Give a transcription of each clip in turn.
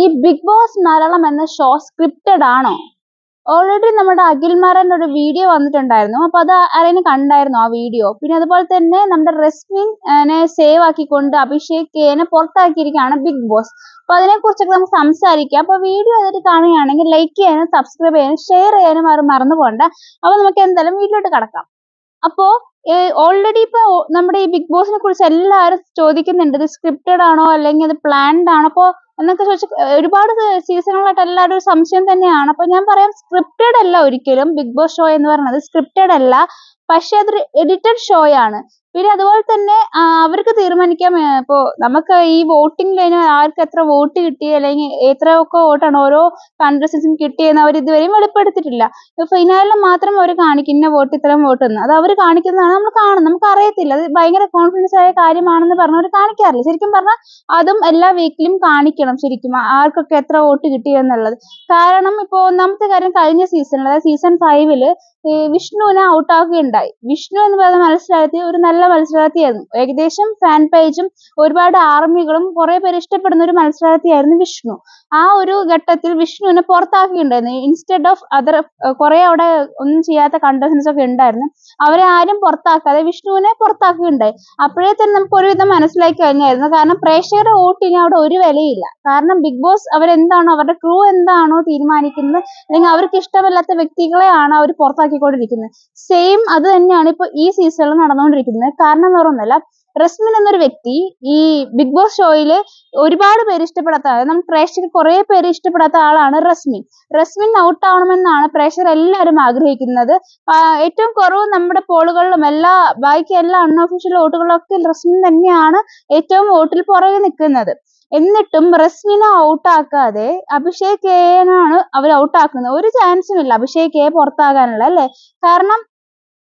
ഈ big boss Malayalam എന്ന show scripted ആണോ? ഓൾറെഡി നമ്മുടെ അഖിൽമാരന്റെ ഒരു വീഡിയോ വന്നിട്ടുണ്ടായിരുന്നു. അപ്പൊ അത് ആരെയും കണ്ടായിരുന്നു ആ വീഡിയോ പിന്നെ അതുപോലെ തന്നെ നമ്മുടെ റെസ്മിനെ സേവ് ആക്കിക്കൊണ്ട് അഭിഷേക് കെനെ പുറത്താക്കിയിരിക്കുകയാണ് ബിഗ് ബോസ് അപ്പൊ അതിനെ കുറിച്ചൊക്കെ നമുക്ക് സംസാരിക്കാം. അപ്പൊ വീഡിയോ ആയിട്ട് കാണുകയാണെങ്കിൽ ലൈക്ക് ചെയ്യാനും സബ്സ്ക്രൈബ് ചെയ്യാനും ഷെയർ ചെയ്യാനും അവർ മറന്നു പോകണ്ട. അപ്പൊ നമുക്ക് എന്തായാലും വീഡിയോട്ട് കടക്കാം. അപ്പോ ഓൾറെഡി ഇപ്പൊ നമ്മുടെ ഈ ബിഗ് ബോസിനെ കുറിച്ച് എല്ലാവരും ചോദിക്കുന്നുണ്ട്. ഇത് സ്ക്രിപ്റ്റഡ് ആണോ? അല്ലെങ്കിൽ അത് പ്ലാൻഡ് ആണോ? അപ്പോ എന്നൊക്കെ ചോദിച്ച് ഒരുപാട് സീസണുകളായിട്ട് എല്ലാവരും ഒരു സംശയം തന്നെയാണ്. അപ്പൊ ഞാൻ പറയാം സ്ക്രിപ്റ്റഡ് അല്ല ഒരിക്കലും ബിഗ് ബോസ് ഷോ എന്ന് പറയുന്നത് സ്ക്രിപ്റ്റഡ് അല്ല. പക്ഷെ അതൊരു എഡിറ്റഡ് ഷോ ആണ്. പിന്നെ അതുപോലെ തന്നെ അവർക്ക് തീരുമാനിക്കാം ഇപ്പോ നമുക്ക് ഈ വോട്ടിംഗ് ലൈന് ആർക്ക് എത്ര വോട്ട് കിട്ടി അല്ലെങ്കിൽ എത്രയൊക്കെ വോട്ടാണ് ഓരോ കോൺഗ്രസിനും കിട്ടിയെന്ന് അവർ ഇതുവരെയും വെളിപ്പെടുത്തിയിട്ടില്ല. ഫിനാലിൽ മാത്രം അവർ കാണിക്കും ഇന്ന വോട്ട് ഇത്രയും വോട്ട് എന്ന്. അത് അവർ കാണിക്കുന്നതാണ് നമ്മൾ കാണുന്നത്. നമുക്ക് അറിയത്തില്ല. അത് ഭയങ്കര കോൺഫിഡൻസ് ആയ കാര്യമാണെന്ന് പറഞ്ഞവർ കാണിക്കാറില്ല. ശരിക്കും പറഞ്ഞാൽ അതും എല്ലാ വീക്കിലും കാണിക്കണം ശരിക്കും ആർക്കൊക്കെ എത്ര വോട്ട് കിട്ടി എന്നുള്ളത്. കാരണം ഇപ്പോൾ ഒന്നാമത്തെ കാര്യം കഴിഞ്ഞ സീസണിൽ അതായത് സീസൺ ഫൈവിൽ വിഷ്ണുവിനെ ഔട്ടാക്കുകയുണ്ടായി വിഷ്ണു എന്ന് പറയുന്ന മത്സരാർത്ഥി ഒരു നല്ല മത്സരാർത്ഥിയായിരുന്നു. ഏകദേശം ഫാൻ പേജും ഒരുപാട് ആർമികളും കുറെ പേര് ഇഷ്ടപ്പെടുന്ന ഒരു മത്സരാർത്ഥിയായിരുന്നു വിഷ്ണു. ആ ഒരു ഘട്ടത്തിൽ വിഷ്ണുവിനെ പുറത്താക്കിയിട്ടുണ്ടായിരുന്നു. ഇൻസ്റ്റെഡ് ഓഫ് അതർ കുറെ അവിടെ ഒന്നും ചെയ്യാത്ത കണ്ടസ്റ്റൻസ് ഒക്കെ ഉണ്ടായിരുന്നു. അവരെ ആരും പുറത്താക്കാതെ വിഷ്ണുവിനെ പുറത്താക്കുകയുണ്ടായി അപ്പോഴേ തന്നെ നമുക്ക് ഒരുവിധം മനസ്സിലാക്കി കഴിഞ്ഞായിരുന്നു. കാരണം പ്രേക്ഷകരുടെ വോട്ടിന് അവിടെ ഒരു വിലയില്ല. കാരണം ബിഗ് ബോസ് അവരെന്താണോ അവരുടെ ക്രൂ എന്താണോ തീരുമാനിക്കുന്നത് അല്ലെങ്കിൽ അവർക്ക് ഇഷ്ടമല്ലാത്ത വ്യക്തികളെയാണ് അവർ പുറത്താക്കിക്കൊണ്ടിരിക്കുന്നത്. സെയിം അത് തന്നെയാണ് ഇപ്പൊ ഈ സീസണിൽ നടന്നുകൊണ്ടിരിക്കുന്നത്. കാരണം എന്ന് പറയുന്നില്ല റസ്മിൻ എന്നൊരു വ്യക്തി ഈ ബിഗ് ബോസ് ഷോയിൽ ഒരുപാട് പേര് ഇഷ്ടപ്പെടാത്ത നമ്മൾ പ്രേക്ഷകർ കുറെ പേര് ഇഷ്ടപ്പെടാത്ത ആളാണ് റസ്മിൻ. റസ്മിൻ ഔട്ട് ആവണമെന്നാണ് പ്രേക്ഷകർ എല്ലാവരും ആഗ്രഹിക്കുന്നത് ഏറ്റവും കുറവ് നമ്മുടെ പോളുകളിലും എല്ലാ ബാക്കി എല്ലാ അൺഒഫീഷ്യൽ വോട്ടുകളിലൊക്കെ റസ്മിൻ തന്നെയാണ് ഏറ്റവും വോട്ടിൽ പുറകെ നിൽക്കുന്നത്. എന്നിട്ടും റസ്മിനെ ഔട്ടാക്കാതെ അഭിഷേക് കെയാണ് അവർ ഔട്ടാക്കുന്നത് ഒരു ചാൻസും ഇല്ല അഭിഷേക് കെ പുറത്താകാനുള്ള അല്ലേ? കാരണം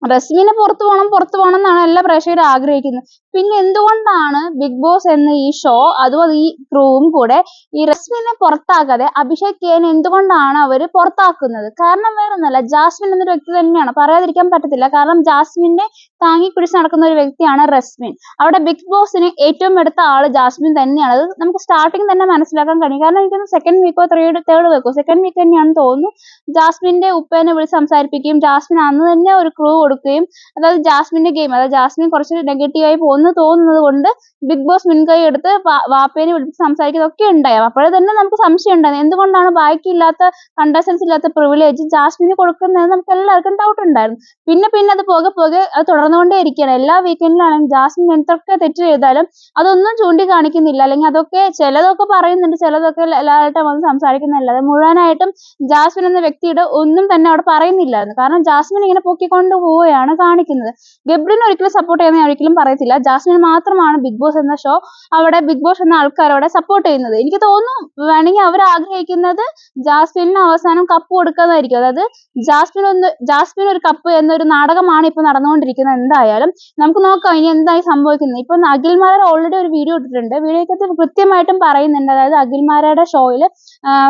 റസ്മിനെ പുറത്തു പോകണം പുറത്തു പോകണം എന്നാണ് എല്ലാ പ്രേക്ഷകരും ആഗ്രഹിക്കുന്നത്. പിന്നെ എന്തുകൊണ്ടാണ് ബിഗ് ബോസ് എന്ന ഈ ഷോ അതുപോലെ ഈ ക്രൂവും കൂടെ ഈ റസ്മിനെ പുറത്താക്കാതെ അഭിഷേക് കെനെ എന്തുകൊണ്ടാണ് അവർ പുറത്താക്കുന്നത്? കാരണം വേറൊന്നുമല്ല ജാസ്മിൻ എന്നൊരു വ്യക്തി തന്നെയാണ്. പറയാതിരിക്കാൻ പറ്റത്തില്ല. കാരണം ജാസ്മിനെ താങ്ങി പിടിച്ച് നടക്കുന്ന ഒരു വ്യക്തിയാണ് റസ്മിൻ. അവിടെ ബിഗ് ബോസിന് ഏറ്റവും എടുത്ത ആൾ ജാസ്മിൻ തന്നെയാണ്. അത് നമുക്ക് സ്റ്റാർട്ടിങ് തന്നെ മനസ്സിലാക്കാൻ കഴിയും. കാരണം എനിക്ക് സെക്കൻഡ് വീക്കോ തേർഡ് തേർഡ് വീക്കോ. സെക്കൻഡ് വീക്ക് തന്നെയാണെന്ന് തോന്നുന്നു. ജാസ്മിന്റെ ഉപ്പേനെ വിളിച്ച് സംസാരിപ്പിക്കുകയും ജാസ്മിൻ അന്ന് തന്നെ ഒരു ക്രൂ കൊടുക്കുകയും അതായത് ജാസ്മിന്റെ ഗെയിം അതായത് ജാസ്മിൻ കുറച്ച് നെഗറ്റീവായി പോകുന്നു തോന്നുന്നത് കൊണ്ട് ബിഗ് ബോസ് മുൻകൈ എടുത്ത് വാപ്പേനെ വിളിച്ച് സംസാരിക്കുന്നതൊക്കെ ഉണ്ടായി. അപ്പോഴേ തന്നെ നമുക്ക് സംശയം ഉണ്ടായിരുന്നു എന്തുകൊണ്ടാണ് ബാക്കിയില്ലാത്ത കണ്ടസ്റ്റൻസ് ഇല്ലാത്ത പ്രിവിലേജ് ജാസ്മിന് കൊടുക്കുന്നത് നമുക്ക് എല്ലാവർക്കും ഡൗട്ട് ഉണ്ടായിരുന്നു. പിന്നെ പിന്നെ അത് പോകെ പോകെ അത് തുടർന്നുകൊണ്ടേ ഇരിക്കുകയാണ്. എല്ലാ വീക്കെൻഡിലാണെങ്കിൽ ജാസ്മിൻ എന്തൊക്കെ തെറ്റ് ചെയ്താലും അതൊന്നും ചൂണ്ടിക്കാണിക്കുന്നില്ല. അല്ലെങ്കിൽ അതൊക്കെ ചിലതൊക്കെ പറയുന്നുണ്ട്. ചിലതൊക്കെ ലാലായിട്ട് വന്ന് സംസാരിക്കുന്നില്ല അത് മുഴുവനായിട്ടും ജാസ്മിൻ എന്ന വ്യക്തിയുടെ ഒന്നും തന്നെ അവിടെ പറയുന്നില്ലായിരുന്നു. കാരണം ജാസ്മിൻ ഇങ്ങനെ പൊക്കിക്കൊണ്ട് പോവുകയാണ് കാണിക്കുന്നത്. ഗബ്രിനെ ഒരിക്കലും സപ്പോർട്ട് ചെയ്യുന്ന ഒരിക്കലും പറയത്തില്ല. ജാസ്മിൻ മാത്രമാണ് ബിഗ് ബോസ് എന്ന ഷോ അവിടെ ബിഗ് ബോസ് എന്ന ആൾക്കാരോടെ സപ്പോർട്ട് ചെയ്യുന്നത്. എനിക്ക് തോന്നുന്നു വേണമെങ്കിൽ അവർ ആഗ്രഹിക്കുന്നത് ജാസ്മിന് അവസാനം കപ്പ് കൊടുക്കുന്നതായിരിക്കും അതായത് ജാസ്മിൻ ഒന്ന് ജാസ്മിൻ ഒരു കപ്പ് എന്നൊരു നാടകമാണ് ഇപ്പൊ നടന്നുകൊണ്ടിരിക്കുന്നത്. എന്തായാലും നമുക്ക് നോക്കാം ഇനി എന്തായി സംഭവിക്കുന്നത്. ഇപ്പൊ അഖിൽമാരെ ഓൾറെഡി ഒരു വീഡിയോ ഇട്ടിട്ടുണ്ട്. വീഡിയോക്കകത്ത് കൃത്യമായിട്ടും പറയുന്നുണ്ട്. അതായത് അഖിൽമാരുടെ ഷോയിൽ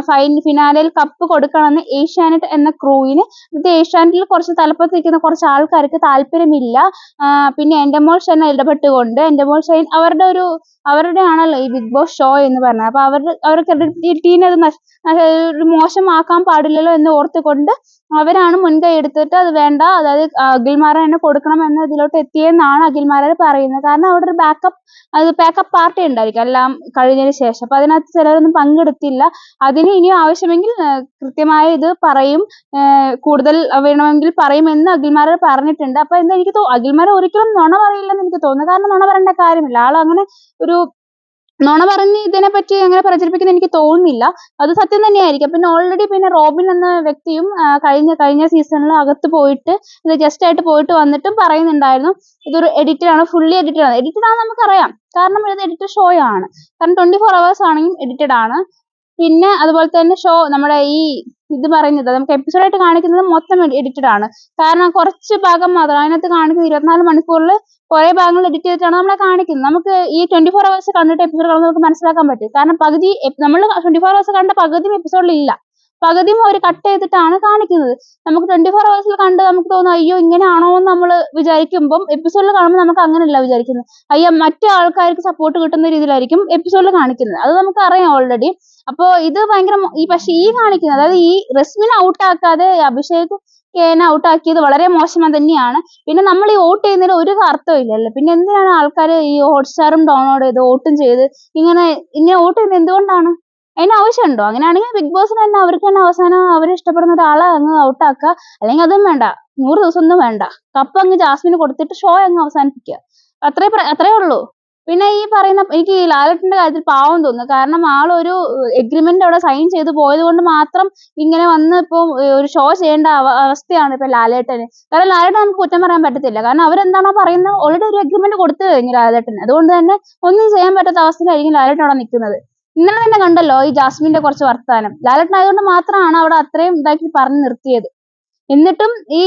ഫൈൻ ഫിനാലയിൽ കപ്പ് കൊടുക്കണമെന്ന് ഏഷ്യാനെറ്റ് എന്ന ക്രൂവിന് ഏഷ്യാനെറ്റിൽ കുറച്ച് തലപ്പത്ത് നിൽക്കുന്ന കുറച്ച് ആൾക്കാർക്ക് താല്പര്യമില്ല. പിന്നെ എന്റെ മോൾ ഷെൻ ഇടപെട്ടുകൊണ്ട് എന്റെ മോൾ ഷൈൻ അവരുടെ ഒരു അവരുടെ ആണല്ലോ ഈ ബിഗ് ബോസ് ഷോ എന്ന് പറഞ്ഞത്. അപ്പൊ അവരുടെ അവരുടെ ക്രെഡിറ്റിനെ അത് മോശമാക്കാൻ പാടില്ലല്ലോ എന്ന് ഓർത്തുകൊണ്ട് അവരാണ് മുൻകൈ എടുത്തിട്ട് അത് വേണ്ട അതായത് അഖിൽമാരെ തന്നെ കൊടുക്കണം എന്ന ഇതിലോട്ട് എത്തിയെന്നാണ് അഖിൽമാരെ പറയുന്നത്. കാരണം അവിടെ ഒരു ബാക്കപ്പ് അത് ബാക്കപ്പ് പാർട്ടി ഉണ്ടായിരിക്കും. എല്ലാം കഴിഞ്ഞതിന് ശേഷം. അപ്പൊ അതിനകത്ത് ചിലരൊന്നും പങ്കെടുത്തില്ല. അതിന് ഇനി ആവശ്യമെങ്കിൽ കൃത്യമായ ഇത് പറയും. കൂടുതൽ വേണമെങ്കിൽ പറയും എന്ന് അഖിൽമാരെ പറഞ്ഞിട്ടുണ്ട്. അപ്പൊ എന്താ എനിക്ക് അഖിൽമാരെ ഒരിക്കലും നുണ പറയില്ലെന്ന് എനിക്ക് തോന്നുന്നു. കാരണം നുണ പറയേണ്ട കാര്യമില്ല. ആൾ അങ്ങനെ ഒരു നുണ പറഞ്ഞ് ഇതിനെപ്പറ്റി അങ്ങനെ പ്രചരിപ്പിക്കുന്ന എനിക്ക് തോന്നുന്നില്ല. അത് സത്യം തന്നെയായിരിക്കും. പിന്നെ ഓൾറെഡി പിന്നെ റോബിൻ എന്ന വ്യക്തിയും കഴിഞ്ഞ കഴിഞ്ഞ സീസണിൽ അകത്ത് പോയിട്ട് ഇത് ജസ്റ്റ് ആയിട്ട് പോയിട്ട് വന്നിട്ടും പറയുന്നുണ്ടായിരുന്നു. ഇതൊരു എഡിറ്റഡ് ആണ് ഫുള്ളി എഡിറ്റഡ് ആണ്. എഡിറ്റഡ് ആണെന്ന് നമുക്കറിയാം. കാരണം ഇത് എഡിറ്റഡ് ഷോ ആണ് കാരണം ട്വന്റി ഫോർ അവേഴ്സ് ആണെങ്കിലും എഡിറ്റഡ് ആണ്. പിന്നെ അതുപോലെ തന്നെ ഷോ നമ്മുടെ ഈ ഇത് പറയുന്നത് നമുക്ക് എപ്പിസോഡായിട്ട് കാണിക്കുന്നത് മൊത്തം എഡിറ്റഡ് ആണ്. കാരണം കുറച്ച് ഭാഗം മാത്രം അതിനകത്ത് കാണിക്കുന്നത് ഇരുപത്തിനാല് മണിക്കൂറിൽ കുറെ ഭാഗങ്ങൾ എഡിറ്റ് ചെയ്തിട്ടാണ് നമ്മളെ കാണിക്കുന്നത്. നമുക്ക് ഈ ട്വന്റി ഫോർ അവേഴ്സ് കണ്ടിട്ട് എപ്പിസോഡ് നമുക്ക് മനസ്സിലാക്കാൻ പറ്റും കാരണം പകുതി നമ്മൾ ട്വന്റി ഫോർ അവേഴ്സ് കണ്ട പകുതി എപ്പിസോഡിൽ ഇല്ല പകുതിയും അവർ കട്ട് ചെയ്തിട്ടാണ് കാണിക്കുന്നത്. നമുക്ക് ട്വന്റി ഫോർ അവേഴ്സിൽ കണ്ട് നമുക്ക് തോന്നും അയ്യോ ഇങ്ങനെയാണോ എന്ന് നമ്മൾ വിചാരിക്കുമ്പം എപ്പിസോഡിൽ കാണുമ്പോൾ നമുക്ക് അങ്ങനെയല്ല വിചാരിക്കുന്നത്. അയ്യോ മറ്റു ആൾക്കാർക്ക് സപ്പോർട്ട് കിട്ടുന്ന രീതിയിലായിരിക്കും എപ്പിസോഡിൽ കാണിക്കുന്നത്. അത് നമുക്ക് അറിയാം ഓൾറെഡി അപ്പോ ഇത് ഭയങ്കര ഈ പക്ഷെ ഈ കാണിക്കുന്നത് അതായത് ഈ റസ്മിനെ ഔട്ടാക്കാതെ അഭിഷേക് കേനെ ഔട്ടാക്കിയത് വളരെ മോശം തന്നെയാണ്. പിന്നെ നമ്മൾ ഈ വോട്ട് ചെയ്യുന്നതിൽ ഒരു അർത്ഥവും ഇല്ലല്ലോ. പിന്നെ എന്തിനാണ് ആൾക്കാർ ഈ ഹോട്ട്സ്റ്റാറും ഡൗൺലോഡ് ചെയ്ത് വോട്ടും ചെയ്ത് ഇങ്ങനെ ഇങ്ങനെ വോട്ട് ചെയ്യുന്നത്? എന്തുകൊണ്ടാണ്? അതിന് ആവശ്യമുണ്ടോ? അങ്ങനെയാണെങ്കിൽ ബിഗ് ബോസിന് തന്നെ അവർക്ക് തന്നെ അവസാനം അവരെ ഇഷ്ടപ്പെടുന്ന ഒരാളെ അങ്ങ് ഔട്ടാക്കുക. അല്ലെങ്കിൽ അതും വേണ്ട. നൂറ് ദിവസം ഒന്നും വേണ്ട. കപ്പ് അങ്ങ് ജാസ്മിന് കൊടുത്തിട്ട് ഷോ അങ്ങ് അവസാനിപ്പിക്കുക. അത്രേ അത്രേ ഉള്ളൂ. പിന്നെ ഈ പറയുന്ന എനിക്ക് ഈ ലാലറ്റിന്റെ കാര്യത്തിൽ പാവം തോന്നുന്നു. കാരണം ആളൊരു എഗ്രിമെന്റ് അവിടെ സൈൻ ചെയ്ത് പോയത് കൊണ്ട് മാത്രം ഇങ്ങനെ വന്ന് ഇപ്പം ഒരു ഷോ ചെയ്യേണ്ട അവസ്ഥയാണ് ഇപ്പൊ ലാലേട്ടന്. കാരണം ലാലേട്ടൻ നമുക്ക് കുറ്റം പറയാൻ പറ്റത്തില്ല. കാരണം അവരെന്താണോ പറയുന്നത് ഓൾറെഡി ഒരു എഗ്രിമെന്റ് കൊടുത്തു കഴിഞ്ഞു ലാലേട്ടന്. അതുകൊണ്ട് തന്നെ ഒന്നും ചെയ്യാൻ പറ്റാത്ത അവസ്ഥയിലായിരിക്കും ലാലേട്ടൻ അവിടെ നിൽക്കുന്നത്. ഇന്നലെ തന്നെ കണ്ടല്ലോ ഈ ജാസ്മിന്റെ കുറച്ച് വർത്താനം. ലാലേട്ടൻ ആയതുകൊണ്ട് മാത്രമാണ് അവിടെ അത്രയും ഇതാക്കി പറഞ്ഞു നിർത്തിയത്. എന്നിട്ടും ഈ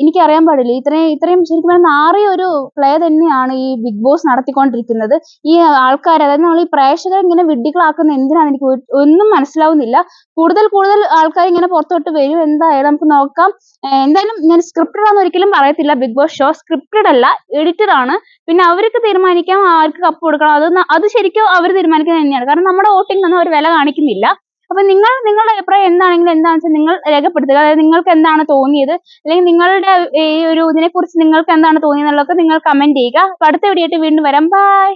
എനിക്ക് എനിക്കറിയാൻ പാടില്ല. ഇത്രയും ഇത്രയും ശരിക്കും പറഞ്ഞാൽ നാറിയ ഒരു പ്ലേ തന്നെയാണ് ഈ ബിഗ് ബോസ് നടത്തിക്കൊണ്ടിരിക്കുന്നത്. ഈ ആൾക്കാർ അതായത് നമ്മൾ ഈ പ്രേക്ഷകരെ ഇങ്ങനെ വിഡ്ഢികളാക്കുന്ന എന്തിനാണ് എനിക്ക് ഒന്നും മനസ്സിലാവുന്നില്ല. കൂടുതൽ കൂടുതൽ ആൾക്കാർ ഇങ്ങനെ പുറത്തോട്ട് വരും. എന്തായാലും നമുക്ക് നോക്കാം. എന്തായാലും ഞാൻ സ്ക്രിപ്റ്റഡ് ആണെന്ന് ഒരിക്കലും പറയത്തില്ല. ബിഗ് ബോസ് ഷോ സ്ക്രിപ്റ്റഡ് അല്ല എഡിറ്റഡ് ആണ്. പിന്നെ അവർക്ക് തീരുമാനിക്കാം ആർക്ക് കപ്പ് കൊടുക്കണം അത് അത് ശരിക്കും അവർ തീരുമാനിക്കുന്നത് തന്നെയാണ്. കാരണം നമ്മുടെ വോട്ടിംഗ് ഒന്നും അവർ വില കാണിക്കുന്നില്ല. അപ്പൊ നിങ്ങൾ നിങ്ങളുടെ അഭിപ്രായം എന്താണെങ്കിലും എന്താണെന്ന് വെച്ചാൽ നിങ്ങൾ രേഖപ്പെടുത്തുക. അതായത് നിങ്ങൾക്ക് എന്താണ് തോന്നിയത്? അല്ലെങ്കിൽ നിങ്ങളുടെ ഈ ഒരു ഇതിനെ കുറിച്ച് നിങ്ങൾക്ക് എന്താണ് തോന്നിയത് എന്നുള്ളതൊക്കെ നിങ്ങൾ കമന്റ് ചെയ്യുക. അപ്പൊ അടുത്ത വീഡിയോ ആയിട്ട് വീണ്ടും വരാം. ബൈ